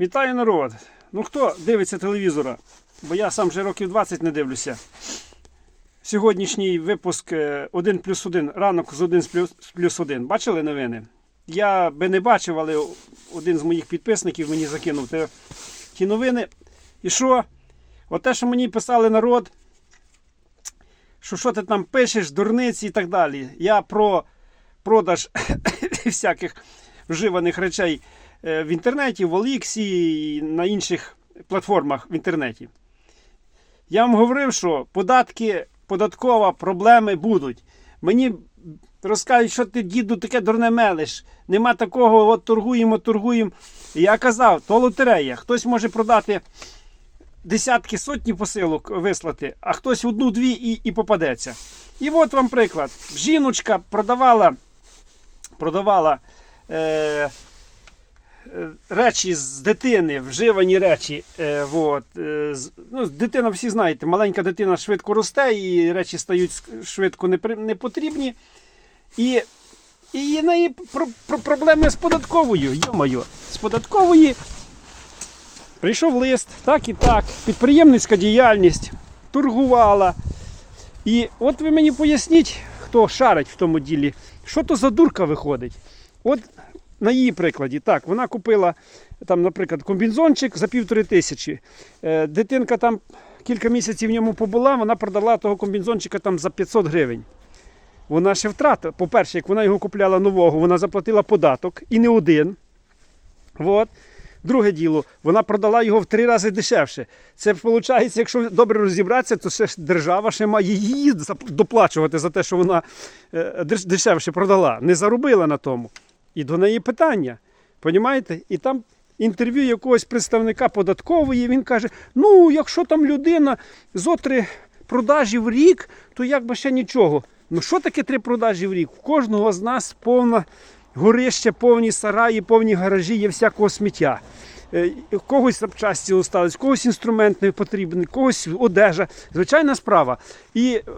Вітаю народ! Ну хто дивиться телевізора? Бо я сам вже років 20 не дивлюся. Сьогоднішній випуск 1 плюс 1, ранок з 1 плюс 1. Бачили новини? Я би не бачив, але один з моїх підписників мені закинув ті новини. І що? От те, що мені писали народ, що що ти там пишеш, дурниці і так далі. Я про продаж всяких вживаних речей е, в інтернеті, в Оліксі і на інших платформах в інтернеті. Я вам говорив, що податки, податкова, проблеми будуть. Мені розкажуть, що ти, діду, таке дурне мелиш. Нема такого, от торгуємо, торгуємо. Я казав, то лотерея. Хтось може продати десятки, сотні посилок вислати, а хтось одну-дві і, і попадеться. І от вам приклад. Жіночка продавала, продавала е, е, речі з дитини, вживані речі. Е, от, е, ну, дитина, всі знаєте, маленька дитина швидко росте, і речі стають швидко непотрібні. І, і неї про, про, проблеми з податковою. Йо-моє, з податкової Прийшов лист, так і так, підприємницька діяльність, торгувала. І от ви мені поясніть, хто шарить в тому ділі, що то за дурка виходить. От на її прикладі, так, вона купила, там, наприклад, комбінзончик за півтори тисячі. Е, дитинка там кілька місяців в ньому побула, вона продала того комбінзончика там за 500 гривень. Вона ще втратила. По-перше, як вона його купляла нового, вона заплатила податок і не один. От. Друге діло, вона продала його в три рази дешевше. Це виходить, якщо добре розібратися, то ще держава ще має її доплачувати за те, що вона е, дешевше продала. Не заробила на тому. І до неї питання. Понімаєте? І там інтерв'ю якогось представника податкової, він каже: ну, якщо там людина зо три продажі в рік, то якби ще нічого. Ну що таке три продажі в рік? У кожного з нас повна горище, повні сараї, повні гаражі є всякого сміття. Е, когось запчасті остались, когось інструмент не потрібний, в когось одежа. Звичайна справа. І е,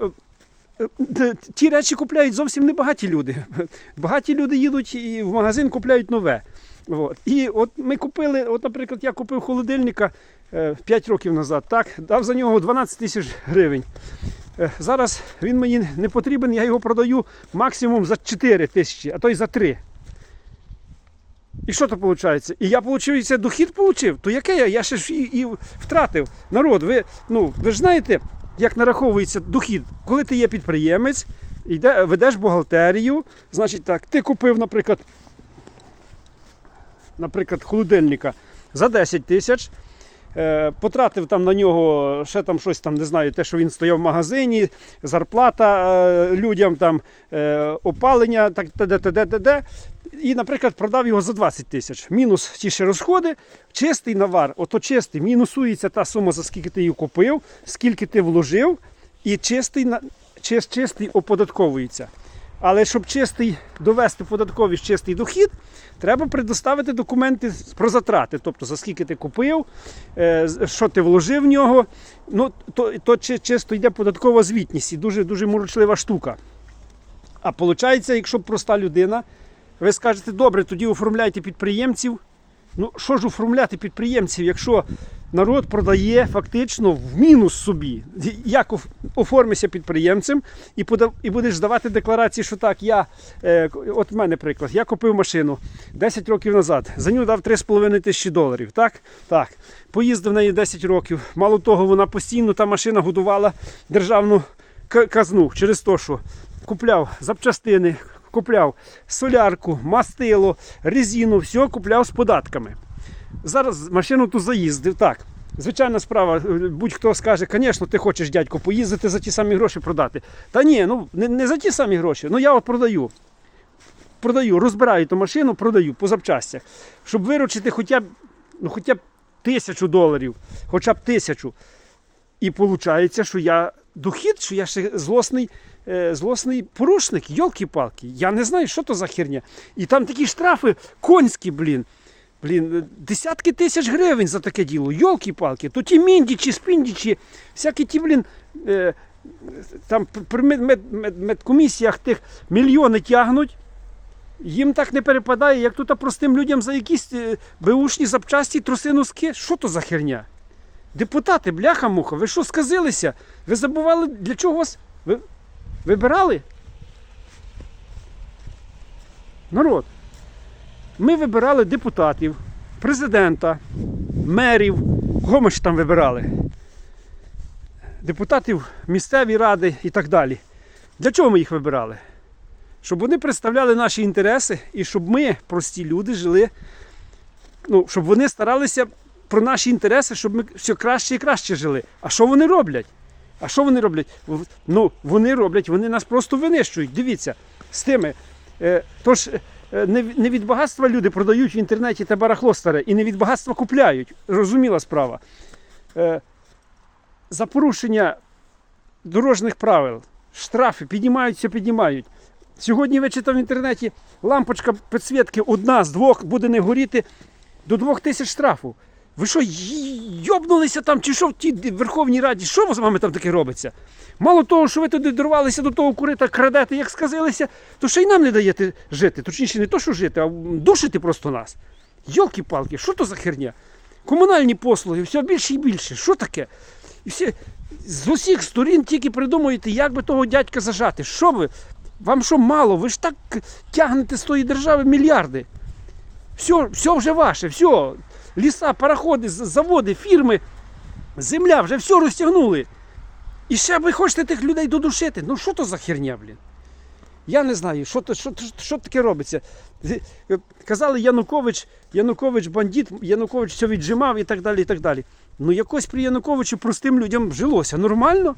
ті речі купляють зовсім не багаті люди. Багаті люди їдуть і в магазин купляють нове. От. І от ми купили, от, наприклад, я купив холодильника 5 років назад, так, дав за нього 12 тисяч гривень. Е, Зараз він мені не потрібен, я його продаю максимум за 4 тисячі, а то й за 3. І що то виходить? І я виходить, дохід отримав, то яке я? Я ще ж і, і втратив. Народ, ви, ну, ви ж знаєте, як нараховується дохід, коли ти є підприємець, йде, ведеш бухгалтерію, значить так, ти купив, наприклад, наприклад, холодильника за 10 тисяч. Е, потратив там на нього ще там щось там, не знаю, те, що він стояв в магазині, зарплата е, людям, там е, опалення, так т.д. І, наприклад, продав його за 20 тисяч. Мінус ті ще розходи, чистий навар, ото чистий, мінусується та сума, за скільки ти її купив, скільки ти вложив, і чистий, чистий оподатковується. Але щоб чистий довести податковий чистий дохід, треба предоставити документи про затрати, тобто за скільки ти купив, е, що ти вложив в нього. Ну, то, то чисто йде податкова звітність і дуже дуже морочлива штука. А виходить, якщо проста людина, ви скажете, добре, тоді оформляйте підприємців. Ну, що ж оформляти підприємців, якщо народ продає фактично в мінус собі? Як оформишся підприємцем і, подав, і будеш здавати декларації, що так, я, е, от в мене приклад, я купив машину 10 років назад, за нього дав 3,5 тисячі доларів. Так? Так. Поїздив на неї 10 років. Мало того, вона постійно та машина годувала державну казну через те, що купляв запчастини, купляв солярку, мастило, резину, все купляв з податками. Зараз машину ту заїздив. Так. Звичайна справа, будь-хто скаже, звісно, ти хочеш, дядько, поїздити за ті самі гроші продати. Та ні, ну не, не за ті самі гроші. Ну я от продаю. Продаю, розбираю ту машину, продаю по запчастях. Щоб виручити хоча б, ну, хоча б тисячу доларів, хоча б тисячу. І виходить, що я дохід, що я ще злосний, злосний порушник, йолки-палки. Я не знаю, що то за херня. І там такі штрафи конські, блін. Блін, е, десятки тисяч гривень за таке діло. Йолки-палки. То ті міндічі, спіндічі, всякі ті, блін, е, там при мед, мед, мед, медкомісіях тих мільйони тягнуть. Їм так не перепадає, як тут простим людям за якісь е, беушні запчасті труси носки. Що то за херня? Депутати, бляха-муха, ви що сказилися? Ви забували, для чого вас ви вибирали? Народ. Ми вибирали депутатів, президента, мерів. Кого ж там вибирали? Депутатів місцеві ради і так далі. Для чого ми їх вибирали? Щоб вони представляли наші інтереси і щоб ми, прості люди, жили, ну, щоб вони старалися про наші інтереси, щоб ми все краще і краще жили. А що вони роблять? А що вони роблять? Ну, вони роблять, вони нас просто винищують. Дивіться, з тими. Е, тож е, не, від багатства люди продають в інтернеті те барахло старе і не від багатства купляють. Розуміла справа. Е, за порушення дорожніх правил штрафи піднімаються, піднімають. Сьогодні я читав в інтернеті, лампочка підсвітки одна з двох буде не горіти до двох тисяч штрафу. Ви що, йобнулися там, чи що в тій Верховній Раді? Що з вами там таке робиться? Мало того, що ви туди дорвалися до того курита, крадете, як сказилися, то ще й нам не даєте жити. Точніше, не то, що жити, а душите просто нас. Йолки-палки, що то за херня? Комунальні послуги, все більше і більше. Що таке? І всі, з усіх сторін тільки придумуєте, як би того дядька зажати. Що ви? Вам що мало? Ви ж так тягнете з тої держави мільярди. Все, все вже ваше, все. Ліса, пароходи, заводи, фірми, земля, вже все розтягнули. І ще ви хочете тих людей додушити. Ну що то за херня, блін? Я не знаю, що, що, що таке робиться. Е, Казали Янукович, Янукович бандит, Янукович все віджимав і так далі. і так далі. Ну якось при Януковичу простим людям жилося нормально.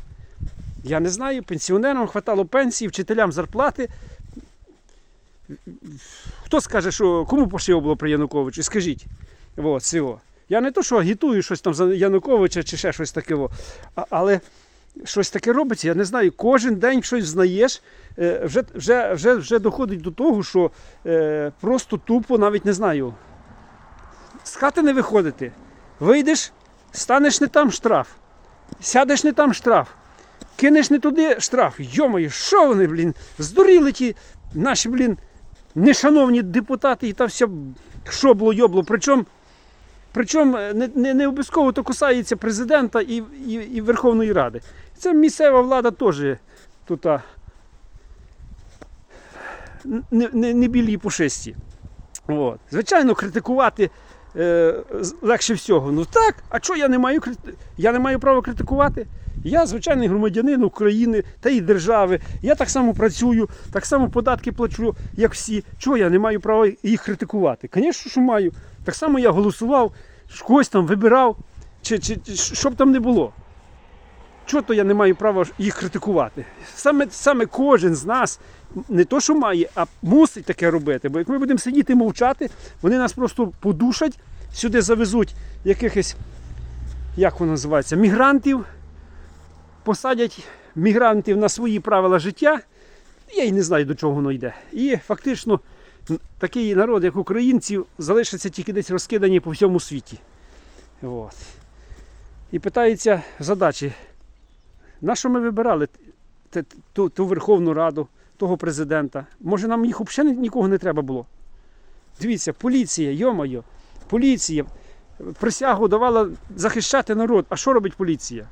Я не знаю, пенсіонерам хватало пенсії, вчителям зарплати. Хто скаже, що кому пошиво було при Януковичу? Скажіть. От, цього. Я не то, що агітую щось там за Януковича чи ще щось таке. Але щось таке робиться, я не знаю. Кожен день щось знаєш, е, вже, вже, вже, вже доходить до того, що е, просто тупо навіть не знаю. З хати не виходити. Вийдеш, станеш не там штраф. Сядеш не там штраф. Кинеш не туди штраф. Йомаю, що вони, блін, здуріли ті наші, блін, нешановні депутати і та вся шобло йобло. Причому, причому е, не, не, не обов'язково то кусається президента і, і, і Верховної Ради. Це місцева влада теж тут не, не, не білі і пушисті. От. Звичайно, критикувати е, легше всього. Ну так, а що я не маю я не маю права критикувати? Я звичайний громадянин України та і держави. Я так само працюю, так само податки плачу, як всі. Чого я не маю права їх критикувати? Звісно, що маю. Так само я голосував, когось там вибирав, чи, чи, чи що б там не було. Чого то я не маю права їх критикувати? Саме, саме кожен з нас не то, що має, а мусить таке робити. Бо як ми будемо сидіти мовчати, вони нас просто подушать, сюди завезуть якихось, як воно називається, мігрантів, посадять мігрантів на свої правила життя. Я й не знаю, до чого воно йде. І фактично такий народ, як українці, залишиться тільки десь розкидані по всьому світі. От. І питається задачі, на що ми вибирали ту, ту Верховну Раду, того президента? Може нам їх взагалі нікого не треба було? Дивіться, поліція, йомайо, поліція присягу давала захищати народ. А що робить поліція?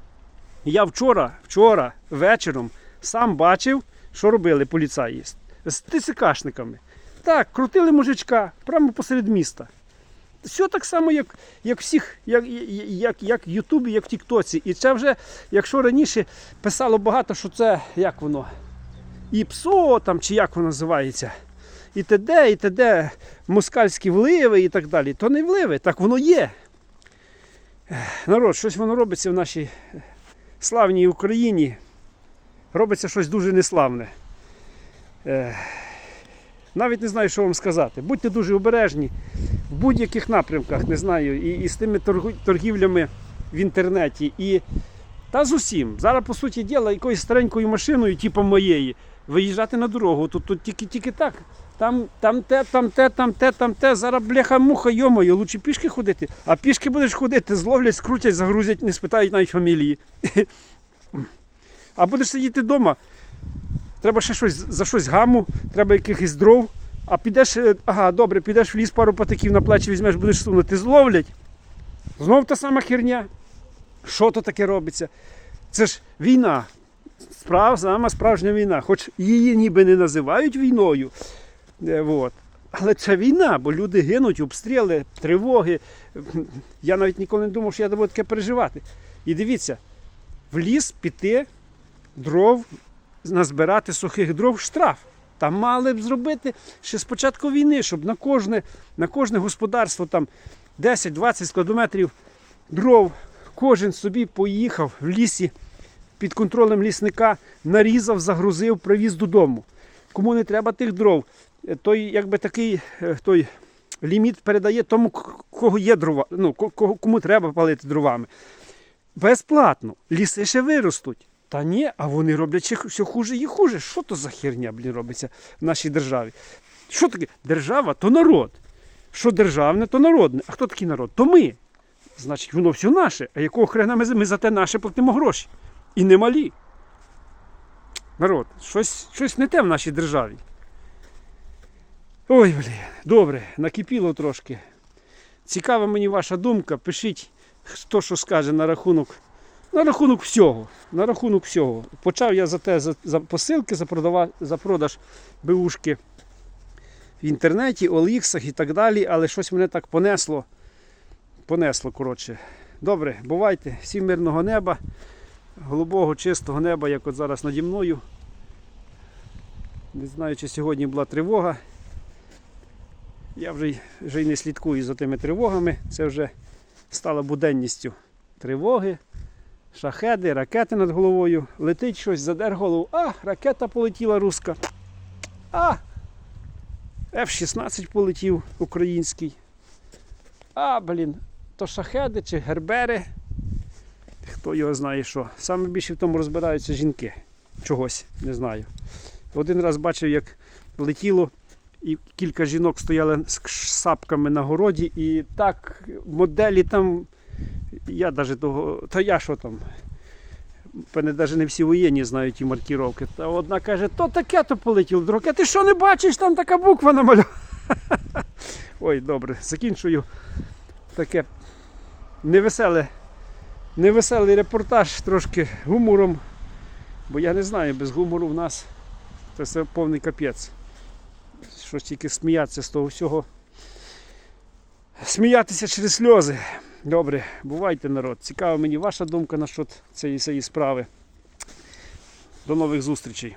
Я вчора, вчора вечором сам бачив, що робили поліцаї з- ТСКшниками. Так, крутили мужичка прямо посеред міста. Все так само, як, як всіх, як, як, як в Ютубі, як в Тіктоці. І це вже, якщо раніше писало багато, що це як воно, і ПСО там, чи як воно називається, і т.д., і т.д., москальські вливи і так далі, то не вливи, так воно є. Народ, щось воно робиться в нашій славній Україні. Робиться щось дуже неславне. Навіть не знаю, що вам сказати. Будьте дуже обережні в будь-яких напрямках, не знаю, і, і з тими торгівлями в інтернеті. І, та з усім. Зараз, по суті діла, якоюсь старенькою машиною, типу моєї, виїжджати на дорогу. Тут, тут тільки, тільки так. Там, там те, там те, там те, там те. Зараз бляха муха, йомою, лучше пішки ходити. А пішки будеш ходити, зловлять, скрутять, загрузять, не спитають навіть фамілії. А будеш сидіти вдома, треба ще щось за щось гаму, треба якихось дров, А підеш, е, ага, добре, підеш в ліс, пару патиків на плечі візьмеш, будеш сунути, зловлять. Знов та сама херня. Що то таке робиться? Це ж війна. Справ, сама справжня війна. Хоч її ніби не називають війною. Е, от. Але це війна, бо люди гинуть, обстріли, тривоги. Я навіть ніколи не думав, що я буду таке переживати. І дивіться, в ліс піти, дров, назбирати сухих дров штраф. Там мали б зробити ще з початку війни, щоб на кожне, на кожне господарство там 10-20 складометрів дров кожен собі поїхав в лісі під контролем лісника, нарізав, загрузив, привіз додому. Кому не треба тих дров, е, той якби такий е, той ліміт передає тому, кого є дрова, ну, кому треба палити дровами. Безплатно. Ліси ще виростуть. Та ні, а вони роблять ще все хуже і хуже. Що то за херня, блін, робиться в нашій державі? Що таке? Держава то народ. Що державне, то народне. А хто такий народ? То ми. Значить, воно все наше. А якого хрена ми, ми за те наше платимо гроші? І немалі. Народ, щось, щось не те в нашій державі. Ой, блін, добре, накипіло трошки. Цікава мені ваша думка. Пишіть, хто що скаже на рахунок. На рахунок всього. На рахунок всього. Почав я за те за, за посилки, за, продава, за продаж беушки в інтернеті, Оліксах і так далі, але щось мене так понесло. Понесло, коротше. Добре, бувайте, всім мирного неба, голубого, чистого неба, як от зараз наді мною. Не знаю, чи сьогодні була тривога. Я вже, вже й не слідкую за тими тривогами. Це вже стало буденністю. Тривоги, шахеди, ракети над головою. Летить щось, задер голову. А, ракета полетіла руска. А! F-16 полетів український. А, блін, то шахеди чи гербери. Хто його знає що. Саме більше в тому розбираються жінки. Чогось, не знаю. Один раз бачив, як летіло, і кілька жінок стояли з сапками на городі, і так моделі там. Я навіть того. Та я що там? Певне, навіть не всі воєнні знають ті маркіровки. Та одна каже, то таке то полетіло, друга, ти що не бачиш, там така буква намальована. Ой, добре, закінчую таке невеселе, невеселий репортаж трошки гумором. Бо я не знаю, без гумору в нас це повний капець. Що тільки сміятися з того всього. Сміятися через сльози. Добре, бувайте, народ. Цікава мені ваша думка цієї, цієї справи. До нових зустрічей.